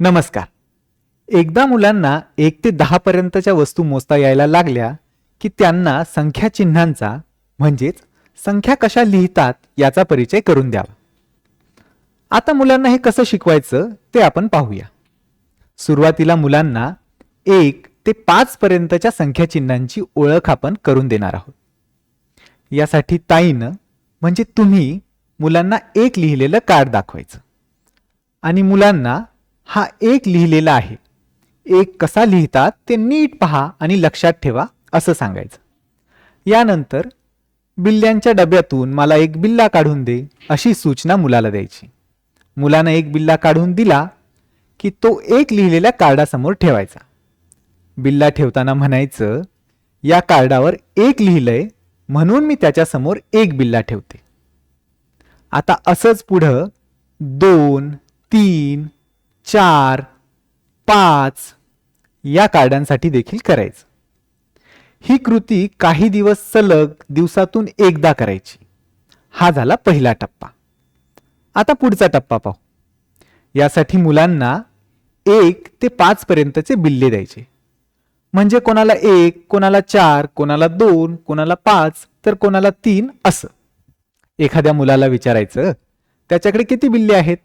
नमस्कार. एकदा मुलांना एक ते दहा पर्यंतच्या वस्तू मोजता यायला लागल्या की त्यांना संख्या चिन्हांचा म्हणजेच संख्या कशा लिहितात याचा परिचय करून द्यावा. आता मुलांना हे कसं शिकवायचं ते आपण पाहूया. सुरुवातीला मुलांना एक ते पाच पर्यंतच्या संख्या चिन्हांची ओळख आपण करून देणार आहोत. यासाठी ताईनं म्हणजे तुम्ही मुलांना एक लिहिलेलं कार्ड दाखवायचं. आणि मुलांना हा एक लिहिलेला आहे. एक कसा लिहितात ते नीट पहा आणि लक्षात ठेवा असं सांगायचं. यानंतर बिल्ल्यांच्या डब्यातून मला एक बिल्ला काढून दे अशी सूचना मुलाला द्यायची. मुलानं एक बिल्ला काढून दिला की तो एक लिहिलेल्या कार्डासमोर ठेवायचा. बिल्ला ठेवताना म्हणायचं या कार्डावर एक लिहिलंय म्हणून मी त्याच्यासमोर एक बिल्ला ठेवते. आता असंच पुढं दोन तीन चार पाच या कार्डांसाठी देखील करायचं. ही कृती काही दिवस सलग दिवसातून एकदा करायची. हा झाला पहिला टप्पा. आता पुढचा टप्पा पाहू. यासाठी मुलांना एक ते पाच पर्यंतचे बिल्ले द्यायचे. म्हणजे कोणाला एक कोणाला चार कोणाला दोन कोणाला पाच तर कोणाला तीन असं. एखाद्या मुलाला विचारायचं त्याच्याकडे किती बिल्ले आहेत?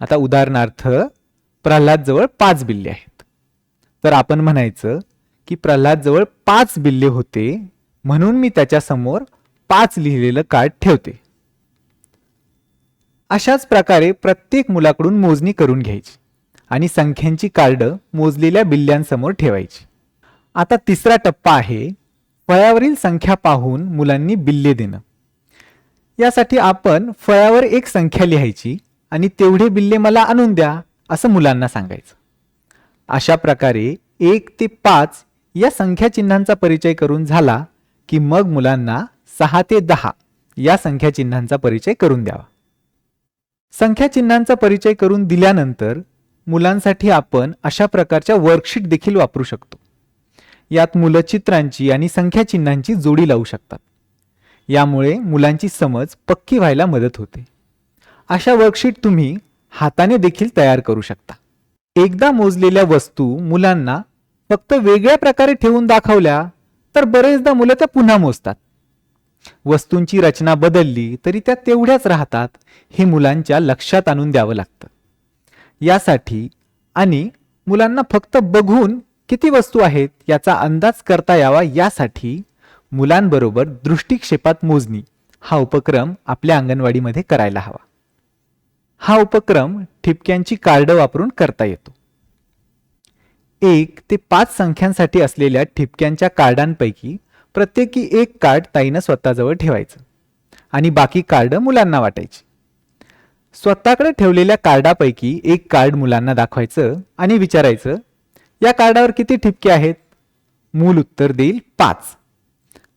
आता उदाहरणार्थ प्रल्हाद जवळ पाच बिल्ले आहेत. तर आपण म्हणायचं की प्रल्हाद जवळ पाच बिल्ले होते म्हणून मी त्याच्यासमोर पाच लिहिलेलं कार्ड ठेवते. अशाच प्रकारे प्रत्येक मुलाकडून मोजणी करून घ्यायची आणि संख्यांची कार्ड मोजलेल्या बिल्ल्यांसमोर ठेवायची. आता तिसरा टप्पा आहे फळ्यावरील संख्या पाहून मुलांनी बिल्ले देणं. यासाठी आपण फळ्यावर एक संख्या लिहायची आणि तेवढे बिल्ले मला आणून द्या असं मुलांना सांगायचं. अशा प्रकारे एक ते पाच या संख्या चिन्हांचा परिचय करून झाला की मग मुलांना सहा ते दहा या संख्या चिन्हांचा परिचय करून द्यावा. संख्या चिन्हांचा परिचय करून दिल्यानंतर मुलांसाठी आपण अशा प्रकारच्या वर्कशीट देखील वापरू शकतो. यात मुलं चित्रांची आणि संख्या चिन्हांची जोडी लावू शकतात. यामुळे मुलांची समज पक्की व्हायला मदत होते. अशा वर्कशीट तुम्ही हाताने देखील तयार करू शकता. एकदा मोजलेल्या वस्तू मुलांना फक्त वेगळ्या प्रकारे ठेवून दाखवल्या तर बरेचदा मुलं त्या पुन्हा मोजतात. वस्तूंची रचना बदलली तरी त्या तेवढ्याच राहतात हे मुलांच्या लक्षात आणून द्यावं लागतं. यासाठी आणि मुलांना फक्त बघून किती वस्तू आहेत याचा अंदाज करता यावा यासाठी मुलांबरोबर दृष्टिक्षेपात मोजणी हा उपक्रम आपल्या अंगणवाडीमध्ये करायला हवा. हा उपक्रम ठिपक्यांची कार्ड वापरून करता येतो. एक ते पाच संख्यांसाठी असलेल्या ठिपक्यांच्या कार्डांपैकी प्रत्येकी एक कार्ड ताईनं स्वतःजवळ ठेवायचं आणि बाकी कार्ड मुलांना वाटायची. स्वतःकडे ठेवलेल्या कार्डापैकी एक कार्ड मुलांना दाखवायचं आणि विचारायचं या कार्डावर किती ठिपके आहेत? मूल उत्तर देईल पाच.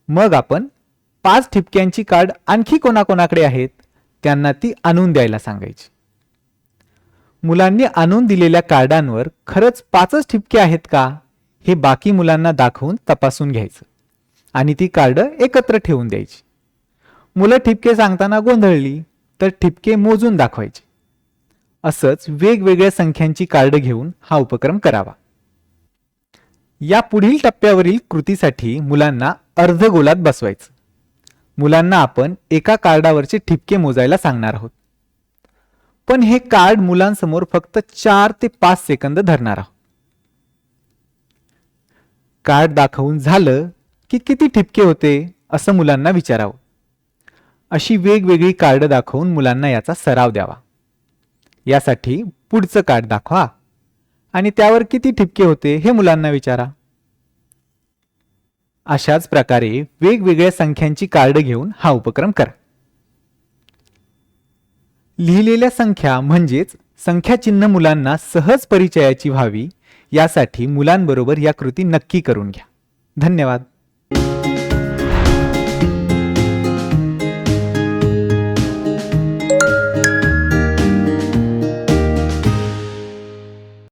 मग आपण पाच ठिपक्यांची कार्ड आणखी कोणाकोणाकडे आहेत? त्यांना ती आणून द्यायला सांगायची. मुलांनी आणून दिलेल्या कार्डांवर खरंच पाचच ठिपके आहेत का? हे बाकी मुलांना दाखवून तपासून घ्यायचं. आणि ती कार्ड एकत्र ठेवून द्यायची. मुलं ठिपके सांगताना गोंधळली तर ठिपके मोजून दाखवायचे. असंच वेगवेगळ्या संख्यांची कार्ड घेऊन हा उपक्रम करावा. या पुढील टप्प्यावरील कृतीसाठी मुलांना अर्धगोलात बसवायचं. मुलांना आपण एका कार्डावरचे ठिपके मोजायला सांगणार आहोत. पण हे कार्ड मुलांसमोर फक्त चार ते पाच सेकंद धरणार आहोत. कार्ड दाखवून झालं की किती ठिपके होते असं मुलांना विचारावं. अशी वेगवेगळी कार्ड दाखवून मुलांना याचा सराव द्यावा. यासाठी पुढचं कार्ड दाखवा आणि त्यावर किती ठिपके होते हे मुलांना विचारा. अशाच प्रकारे वेगवेगळ्या संख्यांची कार्ड घेऊन हा उपक्रम करा. लिहिलेल्या संख्या म्हणजेच संख्या चिन्ह मुलांना सहज परिचयाची व्हावी यासाठी मुलांबरोबर या कृती नक्की करून घ्या. धन्यवाद.